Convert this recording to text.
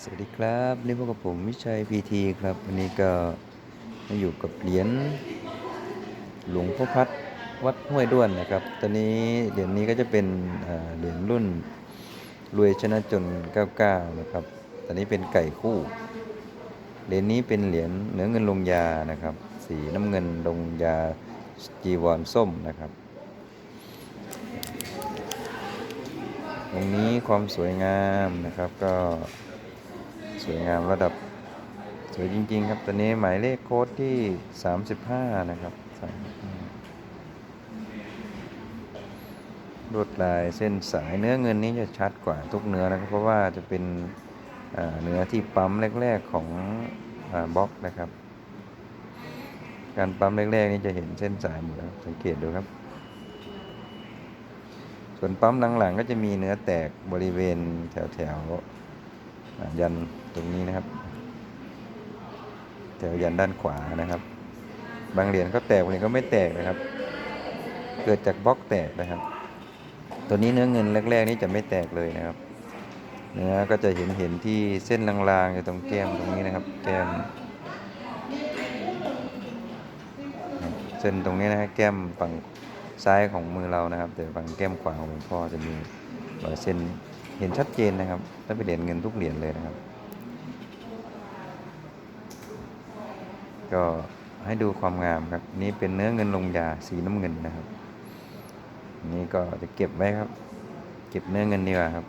สวัสดีครับนี่พบกับผมวิชัยพีทีครับวันนี้ก็มาอยู่กับเหรียญหลวงพ่อพัดวัดห้วยด้วนนะครับ ตอนนี้เหรียญนี้ก็จะเป็นเหรียญรุ่นรวยชนะจน 99 นะครับ ตอนนี้เป็นไก่คู่เหรียญนี้เป็นเหรียญเหนือเงินลงยานะครับ สีน้ำเงินลงยาจีวรส้มนะครับตรงนี้ความสวยงามนะครับก็ สวยงามระดับสวยจริง ๆ ครับตัวนี้หมายเลขโค้ดที่ 35 นะครับลวดลายเส้นสายเนื้อเงินนี้จะชัดกว่าทุกเนื้อนะครับ เพราะว่าจะเป็นเนื้อที่ปั๊มแรก ๆของอบล็อกนะครับ การปั๊มแรก ๆ นี่จะเห็นเส้นสายหมดแล้วสังเกตดูครับ ส่วนปั๊มหลังๆก็จะมีเนื้อแตกบริเวณแถวๆ ยันตรงนี้นะครับ แถวยันด้านขวานะครับ บางเหรียญก็แตกบางเหรียญก็ไม่แตกนะครับ เกิดจากบล็อกแตกนะครับ ตัวนี้เนื้อเงินแรกๆ นี่จะไม่แตกเลยนะครับ เนื้อก็จะเห็นเห็นที่เส้นลางๆอยู่ตรงแก้มตรงนี้นะครับ แก้มเส้นตรงนี้นะฮะแก้มฝั่งซ้ายของมือเรานะครับแต่ฝั่งแก้มขวาของหลวงพ่อจะมีรอยเส้น เห็นชัดเจนนะครับถ้าเป็นเหรียญเงินทุกเหรียญเลยนะครับ ก็ให้ดูความงามครับ นี่เป็นเนื้อเงินลงยาสีน้ำเงินนะครับ นี่ก็จะเก็บไว้ครับ เก็บเนื้อเงินดีกว่าครับ